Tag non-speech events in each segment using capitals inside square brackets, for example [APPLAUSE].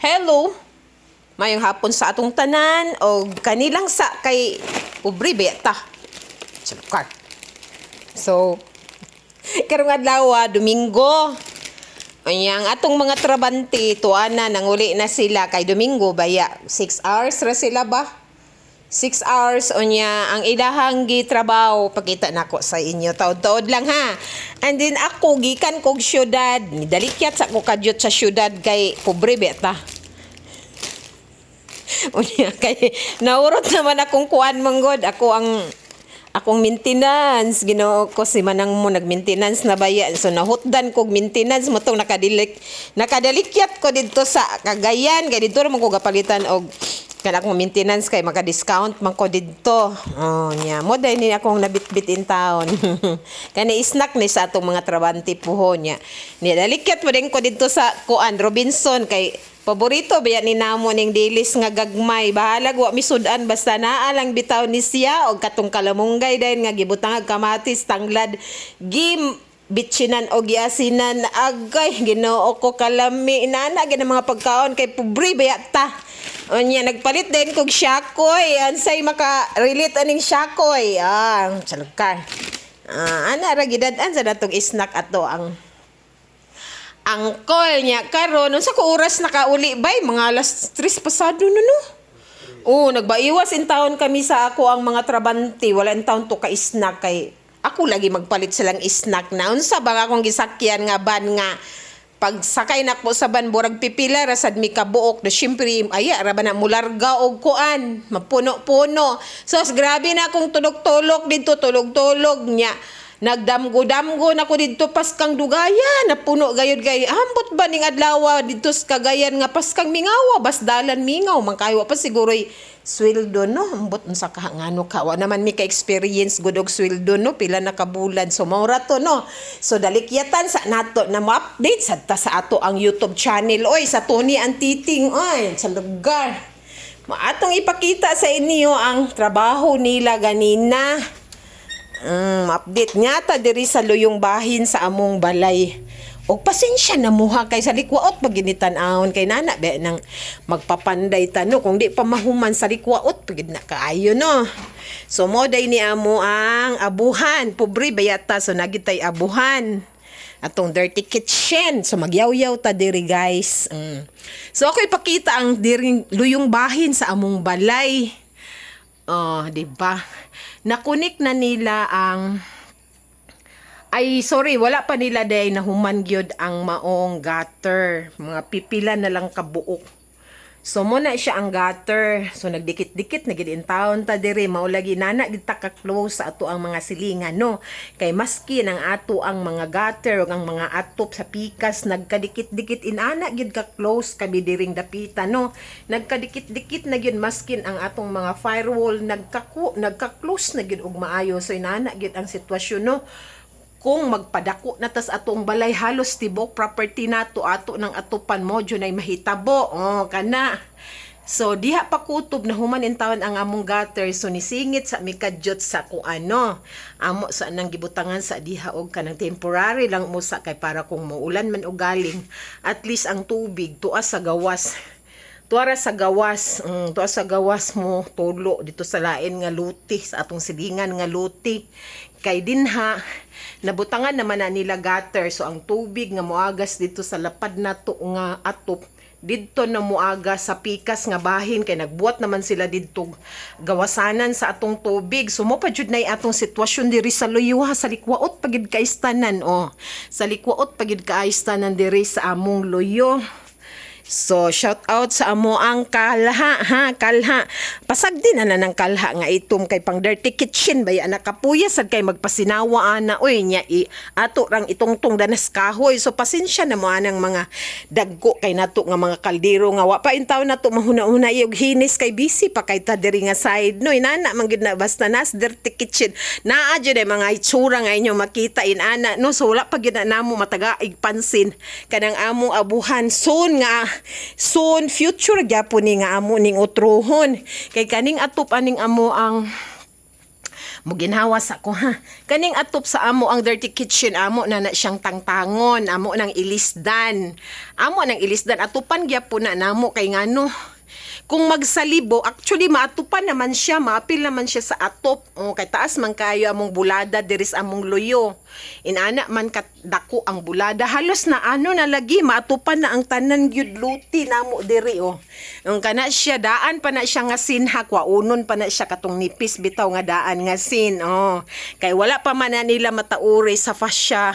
Hello. Mayong hapon sa atong tanan o kanilang sa kay ubri beta. Sulukar. So, [LAUGHS] karong adlaw ah, Domingo. Anyang atong mga trabante tuana nang uli na sila kay Domingo baya 6 hours ra sila ba? 6 hours unya ang ilahang gitrabaho pakita nako sa inyo. Taod-taod lang ha? And then ako gikan kog syudad dalikyat sa ko kadyot sa syudad kay pobre beta. [LAUGHS] Unya kay naurot naman akong kuan manggod ako ang akong maintenance. Ginoo ko si manang mo nag-maintenance na baya. So nahutdan kog maintenance mo tong nakadilik nakadalikyat ko dito sa Cagayan. Kay dito ra man ko gapalitan og kana akong maintenance kay maka-discount man ko didto. Oh, nya. Mo dahil ni akong nabitbit in town. [LAUGHS] Kani snack ni sa atong mga trabante puho niya. Ni dalikyat mo din ko didto sa Kuan Robinson kay paborito ba ni namo ning dilis nga gagmay bahalag wa misudan basta naa lang bitaw ni siya og katong kalamunggay dahil nga gibutang kamatis tanglad gim bitsinan o giasinan agay Ginoo ko kalami inana gyud mga pagkaon kay pobre bayata Unya, nagpalit din kog syakoy. Ansay maka-relate aning syakoy. Ah, salukar. Ah, ana ra gidad-an sa datong snack ato ang angkol niya karon unsa ko oras nakauli bay mga alas 3 pasado no no. Oh, nagbaiwas in town kami sa ako ang mga trabante. Wala in town to ka snack kay ako lagi magpalit silang snack na unsa ba akong gisakyan nga ban nga pag sakay na ko sa van burag pipila rasad mi kabuok. Na syempre aya ra ba na mularga og kuan? Mapuno-puno. So grabe na akong tulog-tulog. Dito tulog-tulog nya nagdamgo-damgo na ko dito paskang dugaya. Napuno gayud gay ambot ba ning adlaw dito sa kagayan nga paskang mingawa? Bas dalan mingaw man kayo pa siguro sweldo no? Ambot unsa ka ngano ka wa naman mi ka experience gud og sweldo no? Pila na kabulan so maura to no? So dalikyatan sa nato na ma-update sa ta sa ato ang YouTube channel. Oy sa Tony Antiting oy sa lugar. Maatong ipakita sa inyo ang trabaho nila ganina. Mm, update nga ta diri sa luyong bahin sa among balay. O pasensya na muha kay sa likwaot pag ginitan-ahon kay nana be nang magpapanday tano kung di pa mahuman sa likwaot pag na kaayo no. So mo day ni amo ang abuhan, pobre bayata so nagitay abuhan. Atong dirty kitchen. So magyaw-yaw ta diri guys. Mm. So ako ipakita ang diri luyong bahin sa among balay. Oh, di ba? Nakunik na nila ang ay sorry, wala pa nila day na human gyud ang maong gutter. Mga pipila na lang kabuok. So mo na siya ang gutter. So nagdikit-dikit na gid in town ta diri maulagi nana gid ta ka close sa ato ang mga silingan no. Kay maski ang ato ang mga gutter ug ang mga atop sa pikas nagkadikit-dikit inana gid ka close kami diring dapita no. Nagkadikit-dikit na gyud maskin ang atong mga firewall nagkaku nagka-close na gid og maayo. So inana gid ang sitwasyon no kung magpadako na tas atong balay halos tibok property nato ato ng atupan mo dyan ay mahitabo. Oh kana. So diha pa kutob na human in taon ang among gutter. So nisingit sa mikadyot sa kung ano. Amo sa nang gibutangan sa diha og kanang temporary lang mo sa kay para kung maulan man o galing at least ang tubig tuas sa gawas. Tuara sa gawas. Mm, tuwa sa gawas mo tulo dito sa lain nga luti sa atong silingan nga luti kay dinha nabutangan naman na nila gutter. So ang tubig nga moagas dito sa lapad nato nga atop didto na muaga sa pikas nga bahin. Kay nagbuhat naman sila didto gawasanan sa atong tubig. So mo pa jud nay atong sitwasyon diri sa luyuha sa likwaot pagid kaistanan oh. Sa likwaot pagid kaistanan diri sa among luyo So, shout out sa amo ang kalha, ha, kalha. Pasag din na ng kalha nga itom kay pang dirty kitchen ba? Yan nakapuya sad kay magpasinawa ana. Oy nya i ato rang itong tong danas kahoy. So pasensya na mo anang mga dagko kay nato nga mga kaldero nga wa pa intaw nato. Mahuna-una yung hinis kay busy pa kay ta diri nga side. No inana man gid na basta nas dirty kitchen. Naa jud mga itsura nga inyo makita inana no so wala pa gid na namo mataga igpansin kanang amo abuhan. Soon nga soon future gyapon ni nga amo ning utrohon kay kaning atop aning amo ang muginhawas ako ha. Kaning atop sa amo ang dirty kitchen amo na na siyang tangtangon, amo nang ilisdan. Amo nang ilisdan atupan gyapon na namo kay ngano. Kung magsalibo, actually maatupan naman siya, maapil naman siya sa atop. O, kay taas man kayo among bulada, diris among luyo. Inana man kat dako ang bulada. Halos na ano na lagi, maatupan na ang tanan gyud luti namo diri o. Ang kana siya, daan pa na siya nga sinha, unon pa na siya katong nipis bitaw nga daan nga sin. O, kay wala pa man na nila matauri sa fascia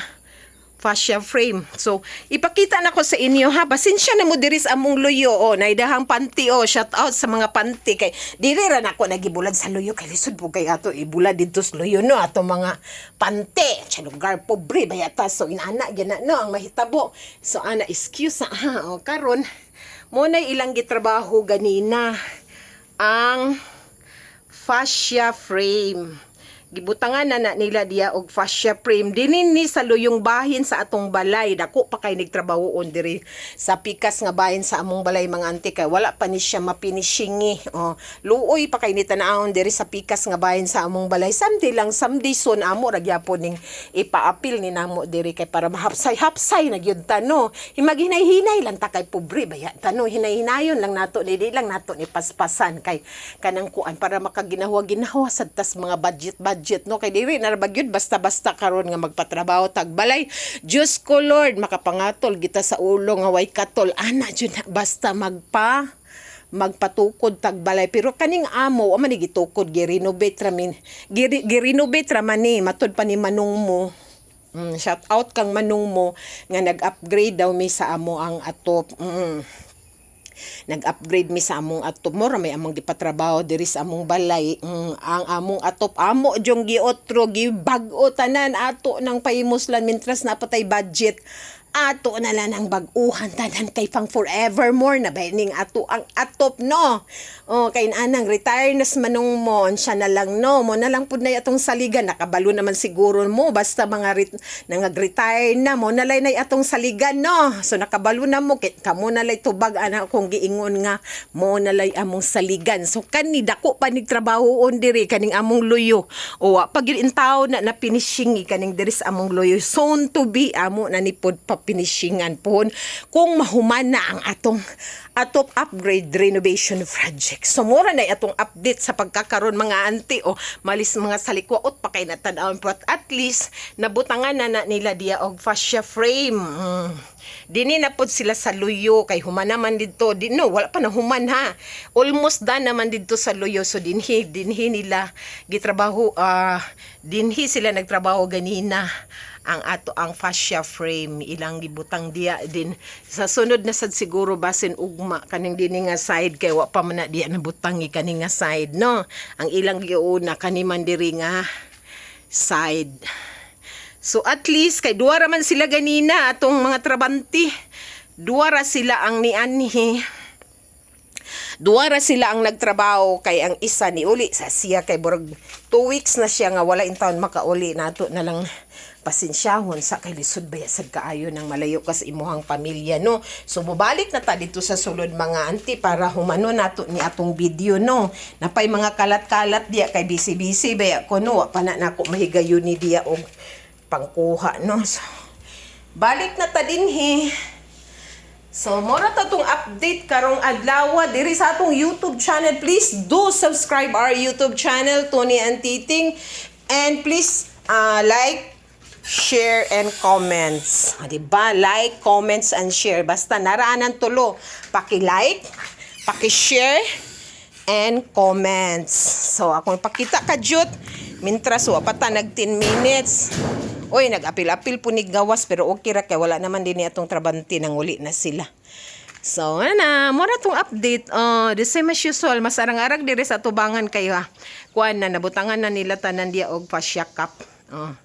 fascia frame. So, ipakita na ko sa inyo ha. Pasensya na mo diris among luyo o. Naidahang panty o. Shout out sa mga panty kay diri ra na ako nagibulad sa luyo kay lisod po kay ato ibulad dito sa luyo no ato mga panty. Sa lugar pobre bayata so inana gyud na no ang mahitabo. So ana excuse ha. O karon mo na ilang gitrabaho ganina ang fascia frame gibutangan na na nila diya og fascia frame. Dinin ni sa luyong bahin sa atong balay. Dako pa kay nagtrabahoon diri. Sa pikas nga bahin sa among balay mga ante kay wala pa ni siya mapinishingi. Oh luoy pa kay ni tanahon diri sa pikas nga bahin sa among balay. Samdi lang samdi son amo ra gyapon ning ipaapil ni namo diri kay para mahapsay hapsay na gyud tano himaghinay-hinay lang ta kay pobre baya tano hinay-hinayon lang nato ni lang nato ni paspasan kay kanang kuan para makaginawa-ginawa sa tas mga budget budget no? Kay diri na bagyud basta-basta karon nga magpatrabaho tagbalay. Diyos ko Lord makapangatol kita sa ulo nga way katol. Ana jud basta magpa magpatukod tagbalay. Pero kaning amo man gitukod gi-renovate ra min giri- gi-renovate ra man ni matud pa ni manung mo. Mm, shout out kang manung mo nga nag-upgrade daw mi sa amo ang atop. Mm nag-upgrade mi sa among atop mo may among gipatrabaho diri sa among balay. Mm, ang among atop amo jong giotro gibag-o tanan ato nang pahimuslan mintras napatay budget ato na lang ang bag-uhan tanan kay pang forevermore na ba ning ato ang atop no? Oh kay anang retire nas manong mo siya na lang no? Mo na lang pud na atong saligan nakabalo naman siguro mo basta mga ret- nangag-retire na mo nalay na atong saligan no? So nakabalo na mo kit kamo nalay tubag ana kung giingon nga mo nalay among saligan. So kani dako pa nig trabahoon diri kaning among luyo o pag tao na na finishingi kaning diri among luyo soon to be amo na ni pod pa finishingan pohon kung mahuman na ang atong atop upgrade renovation project. So mura na atong update sa pagkakaroon mga anti o malis mga salikwaot pa kay natanawon but at least nabutangan na, na nila diya og fascia frame. Mm. Dini na pod sila sa luyo kay human naman dito. Di, no, wala pa na human ha. Almost done naman dito sa luyo. So dinhi dinhi nila gitrabaho ah dinhi sila nagtrabaho ganina ang ato ang fascia frame ilang gibutang diya din. Sa sunod na sad siguro basin ugma kaning dini nga side kay wa pa man na diya nabutangi kani nga side no? Ang ilang giuna kani man diri nga side. So at least kay duwa ra man sila ganina atong mga trabanti. Duwa ra sila ang nianhi Duwara sila ang nagtrabaho kay ang isa ni uli. Sa siya kay burag two weeks na siya nga wala in taon makauli nato na lang pasensyahon sa kay lisod baya sad kaayo ng malayo kas imuhang pamilya no? So mubalik na ta dito sa sulod mga anti para humano nato ni atong video no? Napay mga kalat-kalat diya kay busy-busy baya ko no? Pa na nako mahigayon ni diya og pangkuha no? So, balik na ta dinhi. So, mora ta tong update karong adlaw diri sa atong YouTube channel. Please do subscribe our YouTube channel, Tony and Titing. And please uh, like, share, and comments. Ah, Diba? Like, comments, and share. Basta naraanan tulo. Paki-like, paki-share, and comments. So, akong pakita ka, Jut. Mintras, wa pa ta nag 10 minutes. Oy, nag-apil-apil po ni gawas pero okay ra kay wala naman din atong trabanti nang uli na sila. So, ano na, mura tong update. Uh, the same as usual, mas arang-arag diri sa tubangan kayo ha. Kuan na, nabutangan na nila tanan diya og fascia cup. Uh,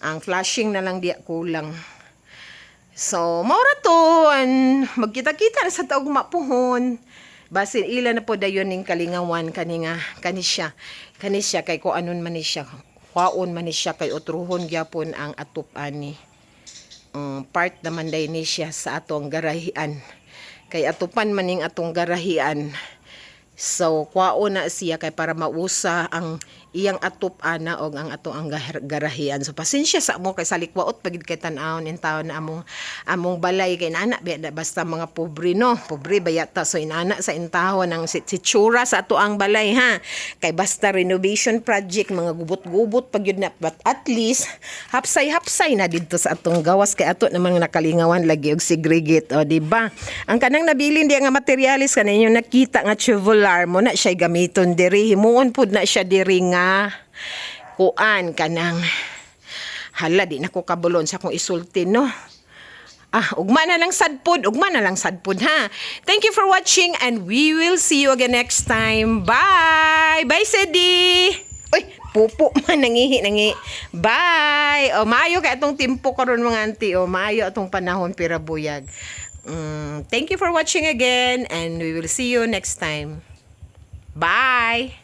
ang flashing na lang diya kulang. So, maura to, magkita-kita na sa taog mapuhon. Basin ila na po dayon ning kalingawan kaninga kanisya. Kanisya kay ko anon man siya. Kwaon man siya kay utruhon gyapon ang atop ani. Um, part naman day ni siya sa atong garahian. Kay atupan man ning atong garahian. So, kwao na siya kay para mausa ang iyang atop ana og ang ato ang garahian. So pasensya sa amo kay salikwaot pagid kay tan-awon in taon na among among balay kay nana biya basta mga pobre no. Pobre bayata so inana sa intahon ang si, si tsura sa ato ang balay ha. Kay basta renovation project mga gubot-gubot pag yun na but at least hapsay-hapsay na didto sa atong gawas kay ato namang nakalingawan lagi og segregate o di ba? Ang kanang nabilin di nga materialis kaninyo nakita nga chevular mo na siya gamiton diri himuon pud na siya diri nga kuan kanang hala di na ko kabulon sa kong isulti no. Ah, ugma na lang sadpod, ugma na lang sadpod ha. Thank you for watching and we will see you again next time. Bye! Bye, Sedi! Uy, pupo [LAUGHS] man nangihi nangi. Bye. O maayo kay atong timpo karon mga auntie. O maayo atong panahon pira buyag. Mm, thank you for watching again and we will see you next time. Bye.